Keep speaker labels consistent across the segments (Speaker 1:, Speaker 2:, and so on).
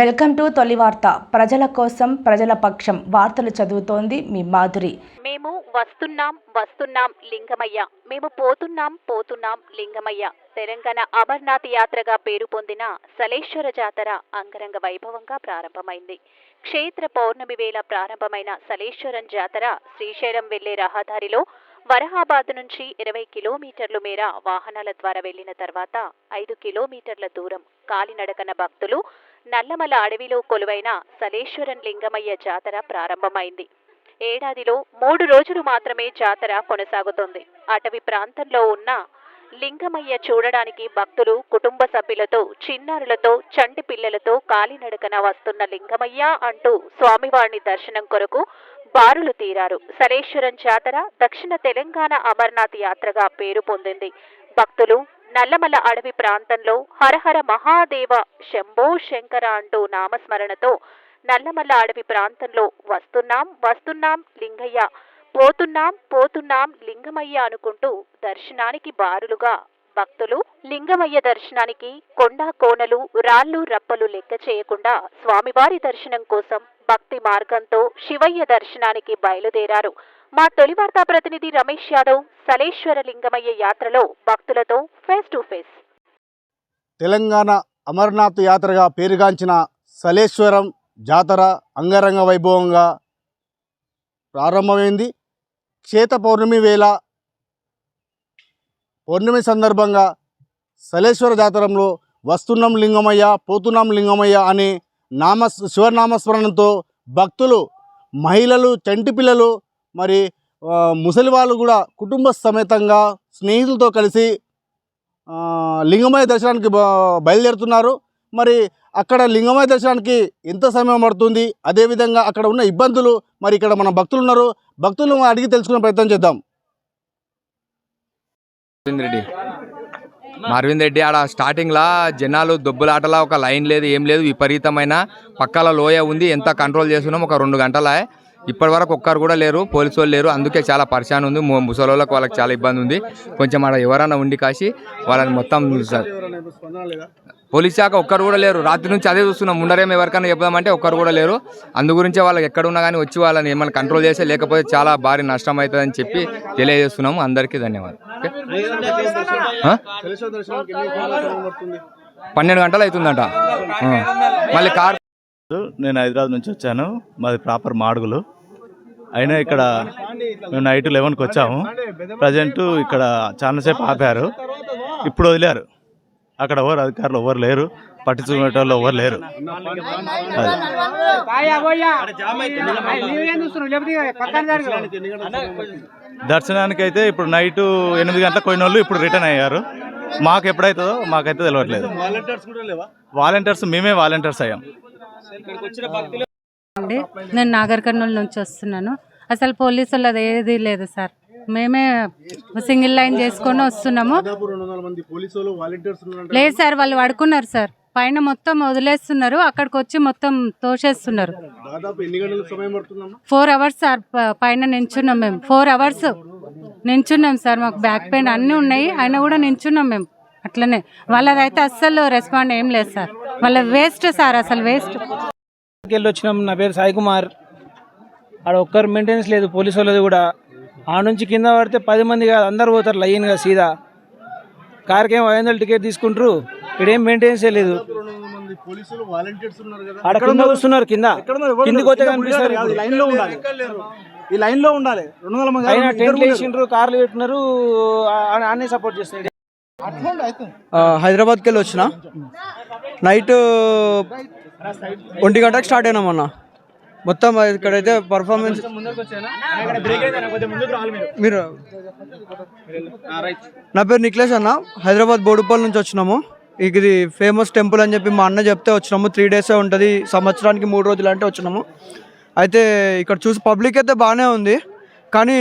Speaker 1: Welcome to తొలి వార్త. ప్రజల కోసం ప్రజల పక్షం వార్తలు చదువుతోంది మీ మాధురి.
Speaker 2: మేము వస్తున్నాం వస్తున్నాం లింగమయ్య. మేము పోతున్నాం పోతున్నాం లింగమయ్య. తెలంగాణ అమర్నాథ్ యాత్రగా పేరు పొందిన సలేశ్వర జాతర అంగరంగ వైభవంగా ప్రారంభమైంది. క్షేత్ర పౌర్ణమి వేళ ప్రారంభమైన సలేశ్వరం జాతర శ్రీశైలం వెళ్ళే రహదారిలో వరహాబాద్ నుంచి ఇరవై కిలోమీటర్ల మేర వాహనాల ద్వారా వెళ్ళిన తర్వాత ఐదు కిలోమీటర్ల దూరం కాలినడకన భక్తులు నల్లమల అడవిలో కొలువైన సలేశ్వరం లింగమయ్య జాతర ప్రారంభమైంది. ఏడాదిలో మూడు రోజులు మాత్రమే జాతర కొనసాగుతుంది. అటవీ ప్రాంతంలో ఉన్న లింగమయ్య చూడడానికి భక్తులు కుటుంబ సభ్యులతో చిన్నారులతో చంటి పిల్లలతో కాలినడకన వస్తున్న లింగమయ్య అంటూ స్వామివారిని దర్శనం కొరకు బారులు తీరారు. సరేశ్వరం జాతర దక్షిణ తెలంగాణ అమర్నాథ్ యాత్రగా పేరు పొందింది. భక్తులు నల్లమల అడవి ప్రాంతంలో హరహర మహాదేవ శంభో శంకర అంటూ నామస్మరణతో నల్లమల్ల అడవి ప్రాంతంలో వస్తున్నాం వస్తున్నాం లింగయ్య. పోతున్నాం పోతున్నాం లింగమయ్య అనుకుంటూ దర్శనానికి బారులుగా భక్తులు లింగమయ్య దర్శనానికి కొండ కోనలు రాళ్ళు రప్పలు లెక్క చేయకుండా స్వామివారి దర్శనం కోసం భక్తి మార్గంతో శివయ్య దర్శనానికి బయలుదేరారు. మా తొలి వార్తా ప్రతినిధి రమేష్ యాదవ్ సలేశ్వర లింగమయ్య యాత్రలో భక్తులతో face to face
Speaker 3: Telangana Amarnath యాత్రగా పేరుగాంచిన సలేశ్వరం జాతర అంగరంగ వైభవంగా ప్రారంభమైంది. క్షేత పౌర్ణమి వేళ పౌర్ణమి సందర్భంగా సలేశ్వర జాతరంలో వస్తున్నాం లింగమయ్య పోతున్నాం లింగమయ్య అనే నామ శివనామస్మరణతో భక్తులు మహిళలు చంటి పిల్లలు మరి ముసలి వాళ్ళు కూడా కుటుంబ సమేతంగా స్నేహితులతో కలిసి ఆ, లింగమయ్య దర్శనానికి బ- బయలుదేరుతున్నారు. మరి అక్కడ లింగమయ్య దర్శనానికి ఎంత సమయం పడుతుంది? అదేవిధంగా అక్కడ ఉన్న ఇబ్బందులు మరి ఇక్కడ మన భక్తులు ఉన్నారు భక్తులు అడిగి తెలుసుకునే ప్రయత్నం చేద్దాం.
Speaker 4: అరవింద్ రెడ్డి. మా అరవింద్ రెడ్డి ఆడ స్టార్టింగ్లా జనాలు దొబ్బులాటలా ఒక లైన్ లేదు ఏం లేదు విపరీతమైన పక్కల లోయ ఉంది ఎంత కంట్రోల్ చేస్తున్నాం ఒక రెండు గంటల. ఇప్పటి వరకు ఒక్కరు కూడా లేరు పోలీసు వాళ్ళు లేరు అందుకే చాలా పరిశాన్ ఉంది ము- ముసలోళ్ళకి వాళ్ళకి చాలా ఇబ్బంది ఉంది. కొంచెం ఆడ ఎవరైనా ఉండి కాసి వాళ్ళని మొత్తం స- పోలీస్ శాఖ ఒక్కరు కూడా లేరు. రాత్రి నుంచి అదే చూస్తున్నాం. ముందరేమో ఎవరికైనా చెప్దామంటే ఒక్కరు కూడా లేరు. అందు గురించే వాళ్ళకి ఎక్కడ ఉన్నా కానీ వచ్చి వాళ్ళని ఏమైనా కంట్రోల్ చేస్తే లేకపోతే చాలా భారీ నష్టం అవుతుందని చెప్పి తెలియజేస్తున్నాము. అందరికీ ధన్యవాదాలు. పన్నెండు గంటలు అవుతుందంట. మళ్ళీ కార్
Speaker 5: నేను హైదరాబాద్ నుంచి వచ్చాను. మాది ప్రాపర్ మాడుగులు. అయినా ఇక్కడ మేము నైట్ లెవెన్కి వచ్చాము. ప్రజెంట్ ఇక్కడ చాలాసేపు ఆపారు. ఇప్పుడు వదిలారు. అక్కడ ఎవరు అధికారులు ఎవరు లేరు పట్టించుకునే వాళ్ళు ఎవరు లేరు. దర్శనానికి అయితే ఇప్పుడు నైట్ ఎనిమిది గంటలకు పోయిన వాళ్ళు ఇప్పుడు రిటర్న్ అయ్యారు. మాకు ఎప్పుడైతుందో మాకైతే తెలియట్లేదు వాలంటీర్స్ మేమే వాలంటీర్స్ అయ్యాం.
Speaker 6: అండి నేను నాగర్ కర్నూలు నుంచి వస్తున్నాను. అసలు పోలీసులు అది ఏది లేదు సార్. మేమే సింగిల్ లైన్ చేసుకొని వస్తున్నాము. లేదు సార్ వాళ్ళు పడుకున్నారు సార్. పైన మొత్తం వదిలేస్తున్నారు అక్కడికి వచ్చి మొత్తం తోసేస్తున్నారు.
Speaker 3: దాదాపు ఎన్ని గంటల సమయం పడుతుందమ్మా?
Speaker 6: ఫోర్ అవర్స్ సార్ పైన నించున్నాం మేము. ఫోర్ అవర్స్ నించున్నాం సార్ మాకు బ్యాక్ పెయిన్ అన్నీ ఉన్నాయి అయినా కూడా నించున్నాం మేము. అట్లనే. వాళ్ళదైతే అస్సలు రెస్పాండ్ ఏం లేదు సార్. వాళ్ళ వేస్ట్ సార్ అసలు వేస్ట్
Speaker 7: వెళ్ళి వచ్చినాం నా పేరు సాయి కుమార్. ఆడ ఒక్కరు మెయింటెనెన్స్ లేదు పోలీసు వాళ్ళది కూడా. ఆ నుంచి కింద పడితే పది మంది కాదు అందరు పోతారు లైన్గా సీదా. కార్కి ఏం ఐదు వందలు టికెట్ తీసుకుంటారు ఇక్కడ ఏం మెయింటెనెన్స్ లేదు.
Speaker 3: పోలీసులు వాలంటీర్స్ ఉన్నారు? కదా.
Speaker 7: ఆడ కింద కూర్చున్నారు కింద కిందికి పోతే కనిపిస్తారు
Speaker 3: ఈ లైన్లో ఉండాలి. ఈ లైన్లో ఉండాలి. రెండు వందల మంది
Speaker 7: అయినా టెంట్లు వేసిండ్రు కార్లు పెట్టినారు ఆనే సపోర్ట్ చేస్తారు
Speaker 8: హైదరాబాద్కి వెళ్ళి వచ్చిన? నైట్ ఒంటి గంటకు స్టార్ట్ అయినాం అన్న. మొత్తం ఇక్కడైతే పర్ఫార్మెన్స్ మీరు. నా పేరు నిఖిలేష్ అన్న. హైదరాబాద్ బోడుపల్లి నుంచి వచ్చినాము. ఇది ఫేమస్ టెంపుల్ అని చెప్పి మా అన్న చెప్తే వచ్చినాము. త్రీ డేసే ఉంటుంది. సంవత్సరానికి మూడు రోజులు అంటే వచ్చినాము. అయితే ఇక్కడ చూసి పబ్లిక్ అయితే బాగానే ఉంది. కానీ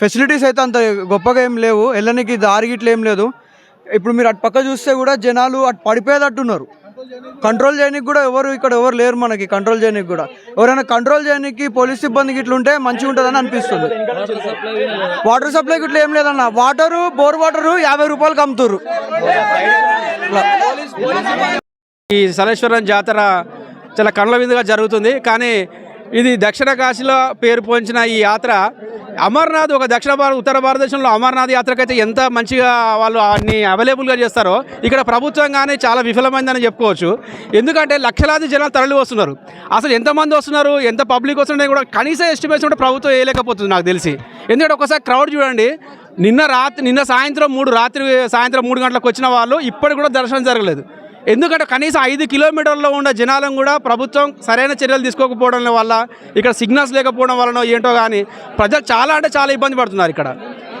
Speaker 8: ఫెసిలిటీస్ అయితే అంత గొప్పగా ఏం లేవు. వెళ్ళడానికి దారి గిట్ల ఏం లేదు. ఇప్పుడు మీరు అటు పక్క చూస్తే కూడా జనాలు అటు పడిపోయేటట్టున్నారు. కంట్రోల్ చేయడానికి కూడా ఎవరు ఇక్కడ ఎవరు లేరు మనకి కంట్రోల్ చేయడానికి కూడా. ఎవరైనా కంట్రోల్ చేయడానికి పోలీస్ సిబ్బంది గిట్ల ఉంటే మంచిగా ఉంటుందని అనిపిస్తుంది. వాటర్ సప్లై గిట్ల ఏం లేదన్న వాటరు బోర్ వాటరు యాభై రూపాయలకు అమ్ముతారు
Speaker 9: ఈ సలేశ్వరం జాతర చాలా కళ్ళ విందుగా జరుగుతుంది కానీ ఇది దక్షిణ కాశీలో పేరు పొందిన ఈ యాత్ర అమర్నాథ్ ఒక దక్షిణ భారత ఉత్తర భారతదేశంలో అమర్నాథ్ యాత్రకైతే ఎంత మంచిగా వాళ్ళు అన్ని అవైలబుల్గా చేస్తారో ఇక్కడ ప్రభుత్వం కానీ చాలా విఫలమైందని చెప్పుకోవచ్చు. ఎందుకంటే లక్షలాది జనాలు తరలి వస్తున్నారు. అసలు ఎంతమంది వస్తున్నారు ఎంత పబ్లిక్ వస్తున్నారో కూడా కనీస ఎస్టిమేషన్ కూడా ప్రభుత్వం వేయలేకపోతుంది నాకు తెలిసి. ఎందుకంటే ఒకసారి క్రౌడ్ చూడండి నిన్న రాత్రి నిన్న సాయంత్రం మూడు రాత్రి సాయంత్రం మూడు గంటలకు వచ్చిన వాళ్ళు ఇప్పటికి కూడా దర్శనం జరగలేదు. ఎందుకంటే కనీసం ఐదు కిలోమీటర్లో ఉన్న జనాలను కూడా ప్రభుత్వం సరైన చర్యలు తీసుకోకపోవడం వల్ల ఇక్కడ సిగ్నల్స్ లేకపోవడం వలన ఏంటో కానీ ప్రజలు చాలా అంటే చాలా ఇబ్బంది పడుతున్నారు ఇక్కడ.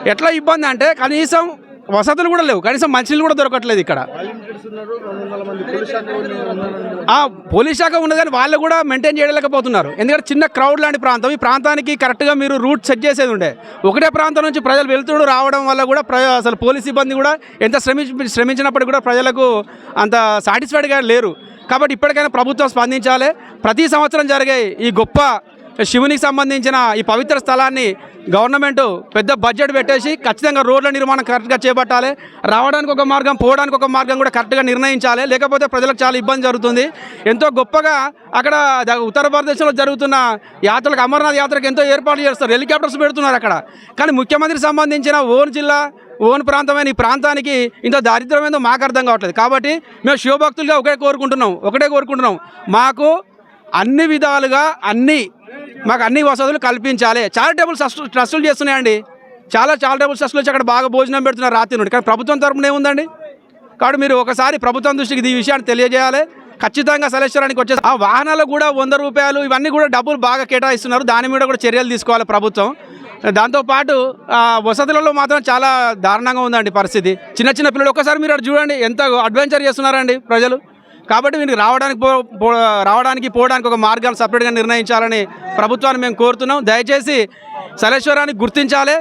Speaker 9: ఎట్లా ఇబ్బంది అంటే కనీసం వసతులు కూడా లేవు. కనీసం మంచినీళ్ళు కూడా దొరకట్లేదు ఇక్కడ. పోలీస్ శాఖ ఉన్నది కానీ వాళ్ళు కూడా మెయింటైన్ చేయలేకపోతున్నారు. ఎందుకంటే చిన్న క్రౌడ్ లాంటి ప్రాంతం. ఈ ప్రాంతానికి కరెక్ట్గా మీరు రూట్ సెట్ చేసేది ఉండే. ఒకటే ప్రాంతం నుంచి ప్రజలు వెళ్తుడు రావడం వల్ల కూడా ప్ర అసలు పోలీస్ సిబ్బంది కూడా ఎంత శ్రమించి శ్రమించినప్పటికీ కూడా ప్రజలకు అంత సాటిస్ఫైడ్గా లేరు. కాబట్టి ఇప్పటికైనా ప్రభుత్వం స్పందించాలి. ప్రతి సంవత్సరం జరిగే ఈ గొప్ప శివునికి సంబంధించిన ఈ పవిత్ర స్థలాన్ని గవర్నమెంట్ పెద్ద బడ్జెట్ పెట్టేసి ఖచ్చితంగా రోడ్ల నిర్మాణం కరెక్ట్గా చేపట్టాలి. రావడానికి ఒక మార్గం పోవడానికి ఒక మార్గం కూడా కరెక్ట్గా నిర్ణయించాలి. లేకపోతే ప్రజలకు చాలా ఇబ్బంది జరుగుతుంది. ఎంతో గొప్పగా అక్కడ ఉత్తర భారతదేశంలో జరుగుతున్న యాత్రలకు అమర్నాథ్ యాత్రకు ఎంతో ఏర్పాటు చేస్తారు. హెలికాప్టర్స్ పెడుతున్నారు అక్కడ. కానీ ముఖ్యమంత్రికి సంబంధించిన ఓన్ జిల్లా ఓన్ ప్రాంతమైన ఈ ప్రాంతానికి ఇంత దారిద్ర్యమేందో మాకు అర్థం కావట్లేదు. కాబట్టి మేము శివభక్తులుగా ఒకటే కోరుకుంటున్నాం. ఒకటే కోరుకుంటున్నాం. మాకు అన్ని విధాలుగా అన్ని మాకు అన్ని వసతులు కల్పించాలి. చారిటబుల్ ట్రస్ట్ ట్రస్టులు చేస్తున్నాయండి. చాలా చారిటబుల్ ట్రస్టులు వచ్చి అక్కడ బాగా భోజనం పెడుతున్నారు రాత్రి నుండి. కానీ ప్రభుత్వం తరపున ఏముందండి? కాబట్టి మీరు ఒకసారి ప్రభుత్వం దృష్టికి ఈ విషయాన్ని తెలియజేయాలి. ఖచ్చితంగా సలేశ్వరానికి వచ్చే ఆ వాహనాలు కూడా వంద రూపాయలు ఇవన్నీ కూడా డబ్బులు బాగా కేటాయిస్తున్నారు. దాని మీద కూడా చర్యలు తీసుకోవాలి ప్రభుత్వం. దాంతోపాటు వసతులలో మాత్రం చాలా దారుణంగా ఉందండి పరిస్థితి. చిన్న చిన్న పిల్లలు ఒక్కసారి మీరు చూడండి ఎంత అడ్వెంచర్ చేస్తున్నారండి ప్రజలు. కాబట్టి వీరికి రావడానికి పో పో- రావడానికి పోవడానికి ఒక మార్గాలు సపరేట్గా నిర్ణయించాలని ప్రభుత్వాన్ని మేము కోరుతున్నాం. దయచేసి సలేశ్వరాన్ని గుర్తించాలి.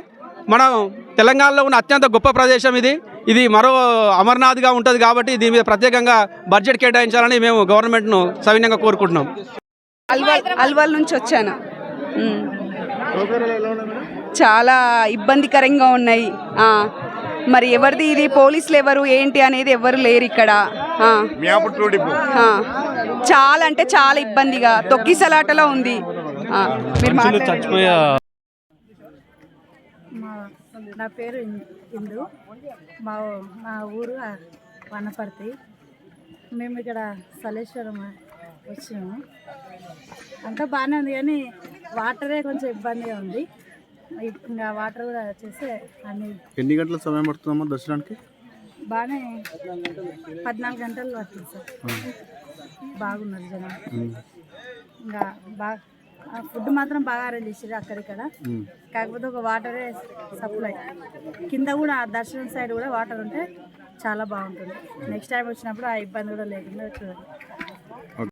Speaker 9: మనం తెలంగాణలో ఉన్న అత్యంత గొప్ప ప్రదేశం ఇది. ఇది మరో అమర్నాథ్గా ఉంటుంది కాబట్టి దీని మీద ప్రత్యేకంగా బడ్జెట్ కేటాయించాలని మేము గవర్నమెంట్ను సవినయంగా కోరుకుంటున్నాం.
Speaker 10: అల్వాల్ అల్వాల్ నుంచి వచ్చాను. చాలా ఇబ్బందికరంగా ఉన్నాయి. మరి ఎవరిది ఇది? పోలీసులు ఎవరు? ఏంటి అనేది ఎవరు లేరు ఇక్కడ. ఆ. ఆ. చాలా అంటే చాలా ఇబ్బందిగా. తొక్కిసలాటలో ఉంది. ఆ, మీరు.
Speaker 6: నా పేరు ఇందు. మా మా ఊరు వనపర్తి. మేము ఇక్కడ సలేశ్వరం వచ్చినాము అంతా బాగానే ఉంది కానీ వాటరే కొంచెం ఇబ్బందిగా ఉంది. ఇంకా వాటర్ కూడా వచ్చేసి అన్ని
Speaker 3: ఎన్ని గంటల సమయం పడుతుందమ్మా దర్శనానికి?
Speaker 6: బాగానే పద్నాలుగు గంటలు పడుతుంది సార్. బాగున్నారు జనం. ఇంకా బాగా ఫుడ్ మాత్రం బాగా అరేంజ్ చేసారు అక్కడిక్కడ. కాకపోతే ఒక వాటరే సప్లై. కింద కూడా ఆ దర్శనం సైడ్ కూడా వాటర్ ఉంటే చాలా బాగుంటుంది. నెక్స్ట్ టైం వచ్చినప్పుడు ఆ ఇబ్బంది కూడా లేకుండా చూడండి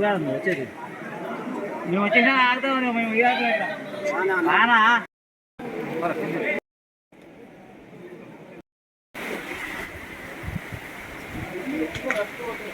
Speaker 6: ఉగాదు వచ్చేది మేము వచ్చినా ఆడతాం మేము ఉగాదు Thank you.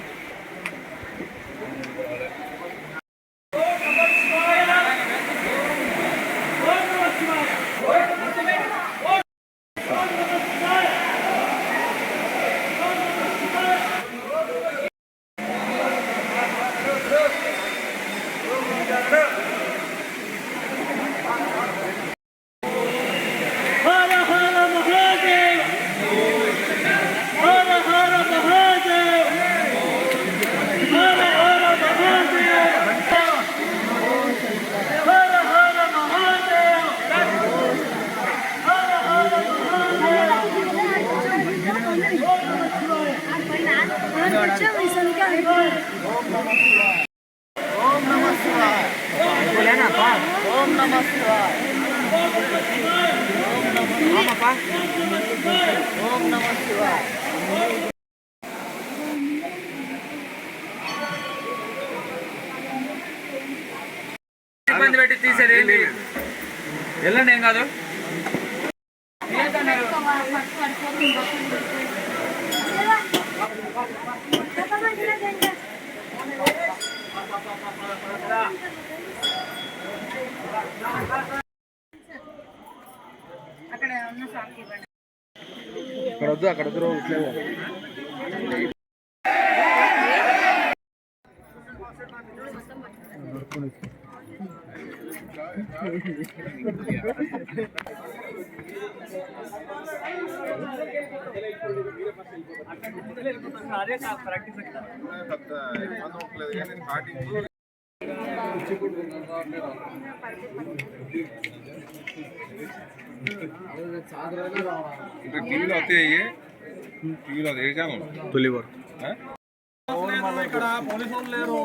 Speaker 11: ఇబ్బంది పెట్టి తీసేది ఏంటి వెళ్ళండి ఏం కాదు? అక్కడ వద్దు అక్కడ వద్దు ఇట్లే
Speaker 12: టీవీలో వస్తాయి టీవీలో ఏ ఛానల్
Speaker 3: తొలి వరకు
Speaker 11: ఇక్కడ పోలీసు లేరు